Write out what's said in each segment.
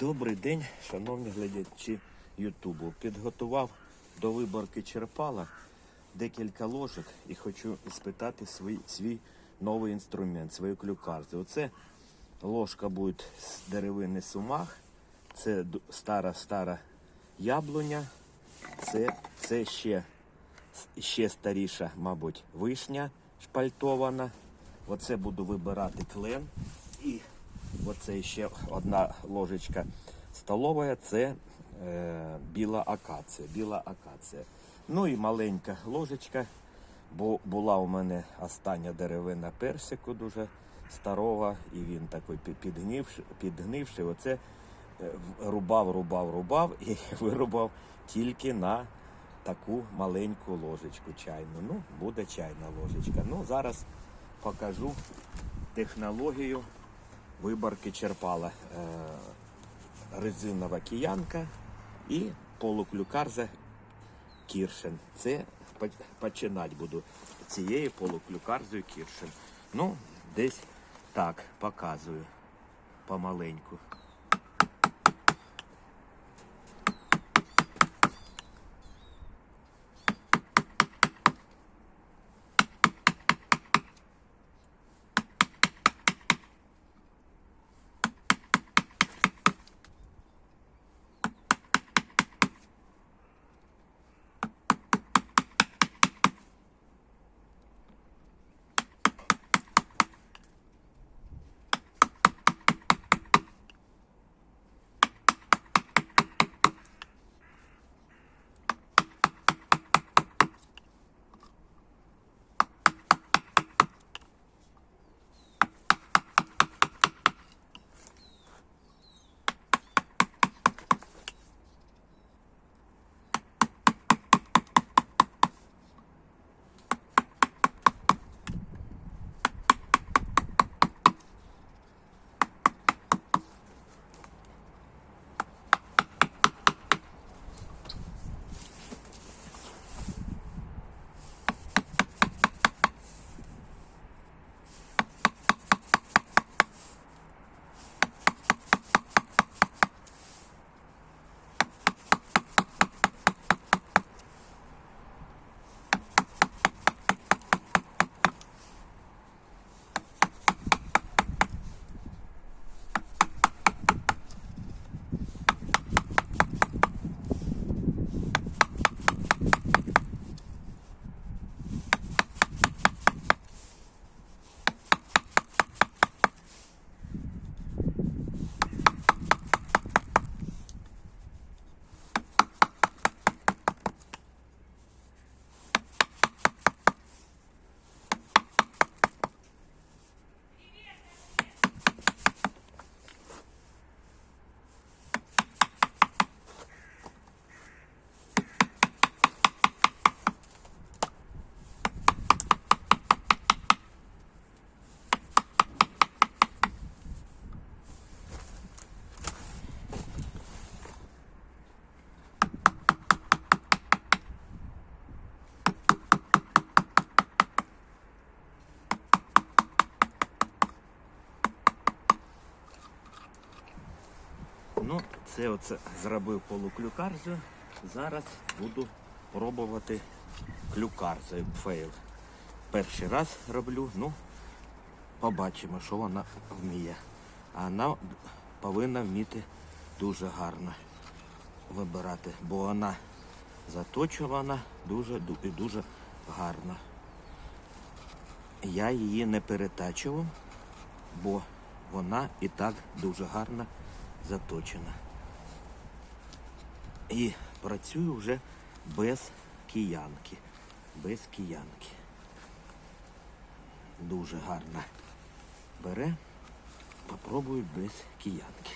Добрий день, шановні глядачі Ютубу. Підготував до виборки черпала декілька ложок і хочу спитати свій, свій новий інструмент, свою клюкарзу. Оце ложка буде з деревини сумах, це стара-стара яблуня, це, це ще, ще старіша, мабуть, вишня шпальтована. Оце буду вибирати клен. І оце ще одна ложечка столова, це е, біла акація. Біла акація. Ну і маленька ложечка, бо була у мене остання деревина персику дуже старого, і він такий пі- підгнивши, підгнивши. Оце е, рубав, рубав, рубав і вирубав тільки на таку маленьку ложечку чайну. Ну, буде чайна ложечка. Ну, зараз покажу технологію виборки черпала. Е, резинова киянка і полуклюкарза Кіршен. Це починати буду цією полуклюкарзою Кіршен. Ну, десь так показую помаленьку. Це оце зробив полуклюкарзу. Зараз буду пробувати клюкарзою фейл. Перший раз роблю, ну, побачимо, що вона вміє. А вона повинна вміти дуже гарно вибирати, бо вона заточувана дуже і дуже гарно. Я її не перетачував, бо вона і так дуже гарно заточена. І працюю вже без киянки. Без киянки. Дуже гарно бере. Попробую без киянки.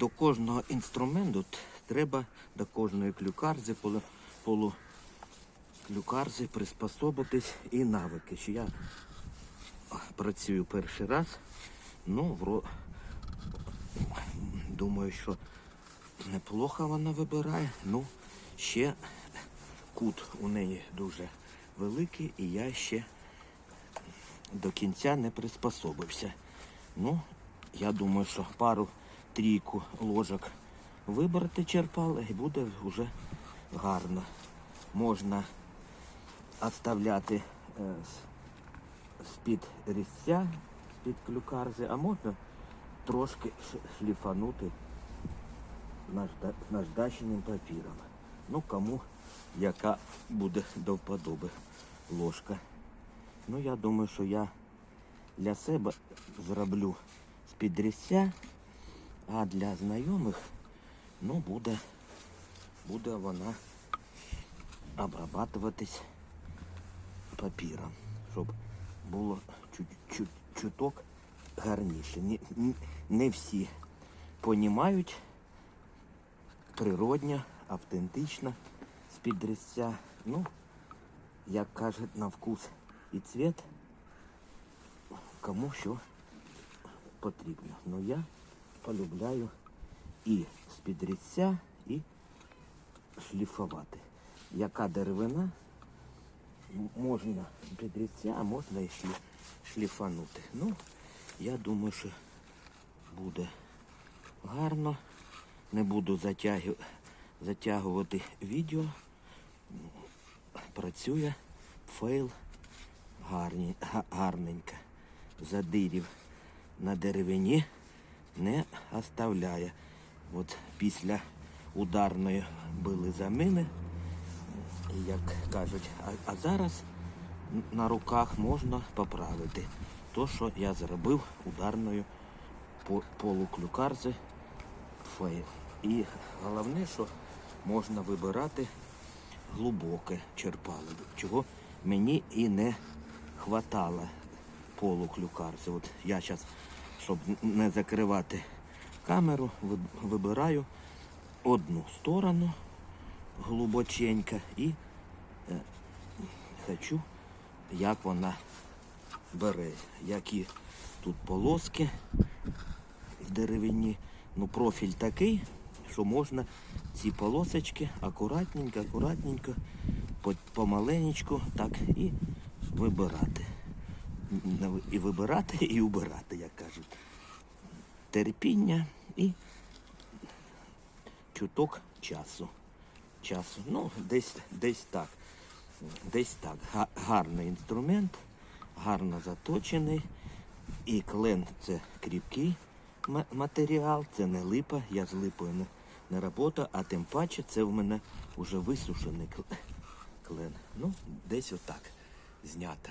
До кожного інструменту треба до кожної клюкарзи, полу, полу приспособитись і навики. Що я працюю перший раз, ну, вро... думаю, що неплохо вона вибирає. Ну, ще кут у неї дуже великий, і я ще до кінця не приспособився. Ну, я думаю, що пару трійку ложок вибрати черпала і буде вже гарно. Можна оставляти е, з-під різця, з-під клюкарзи, а можна трошки шліфанути нажда- наждаченим папіром. Ну, кому яка буде до вподоби ложка. Ну, я думаю, що я для себе зроблю з-під різця, а для знайомих, ну, буде, буде вона обрабатуватись папіром, щоб було чуток гарніше. Не, не- всі понімають природня, автентична, з-під. Ну, як кажуть, на вкус і цвіт, кому що потрібно. Ну я полюбляю і з-під різця, і шліфувати. Яка деревина, можна підрізця, а можна і шліфанути. Ну, я думаю, що буде гарно. Не буду затягу- затягувати відео. Працює фейл гарненько. Задирів на деревині не оставляє. От після ударної били замини, і як кажуть, а, а зараз на руках можна поправити. То, що я зробив ударною по- полуклюкарзи фейл. І головне, що можна вибирати глибоке черпало, чого мені і не хватало полуклюкарзи. От я зараз, щоб не закривати камеру, вибираю одну сторону глибоченько і е, хочу, як вона бере, які тут полоски в деревині. Ну, профіль такий, що можна ці полосочки акуратненько, акуратненько, по- помаленечку так і вибирати. І вибирати, і убирати, як кажуть. Терпіння і чуток часу. Часу. Ну, десь, десь так. Десь так. Гарний інструмент, гарно заточений. І клен це кріпкий матеріал, це не липа, я з липою не, не робота, а тим паче це в мене вже висушений клен. Ну, десь отак знято.